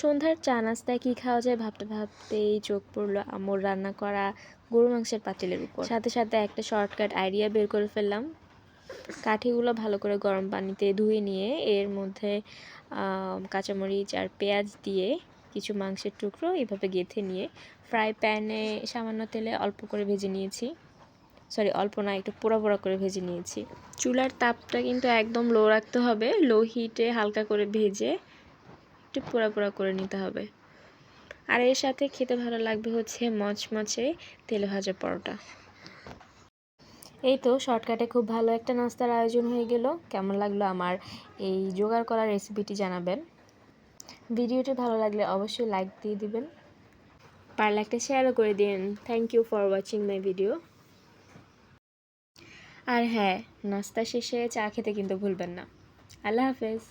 সন্ধ্যার চা নাস্তায় কী খাওয়া যায় ভাবতে ভাবতেই চোখ পড়ল আম্মুর রান্না করা গরু মাংসের পাতিলের উপর। সাথে সাথে একটা শর্টকাট আইডিয়া বের করে ফেললাম। কাঠিগুলো ভালো করে গরম পানিতে ধুয়ে নিয়ে এর মধ্যে কাঁচামরিচ আর পেঁয়াজ দিয়ে কিছু মাংসের টুকরো এভাবে গেঁথে নিয়ে ফ্রাই প্যানে সামান্য তেলে অল্প করে ভেজে নিয়েছি। সরি অল্প না, একটু পোড়া পোড়া করে ভেজে নিয়েছি। চুলার তাপটা কিন্তু একদম লো রাখতে হবে। লো হিটে হালকা করে ভেজে একটু পোড়া পোড়া করে নিতে হবে। আর এর সাথে খেতে ভালো লাগবে হচ্ছে মচমচে তেলে ভাজা পরোটা। এই তো শর্টকাটে খুব ভালো একটা নাস্তার আয়োজন হয়ে গেল। কেমন লাগল আমার এই জোগাড় করা রেসিপিটি জানাবেন। ভিডিওটি ভালো লাগলে অবশ্যই লাইক দিয়ে দিবেন। পারলে একটা শেয়ারও করে দিন। Thank you for watching my video আর হ্যাঁ নাস্তা শেষে চা খেতে কিন্তু ভুলবেন না। আল্লাহ হাফেজ।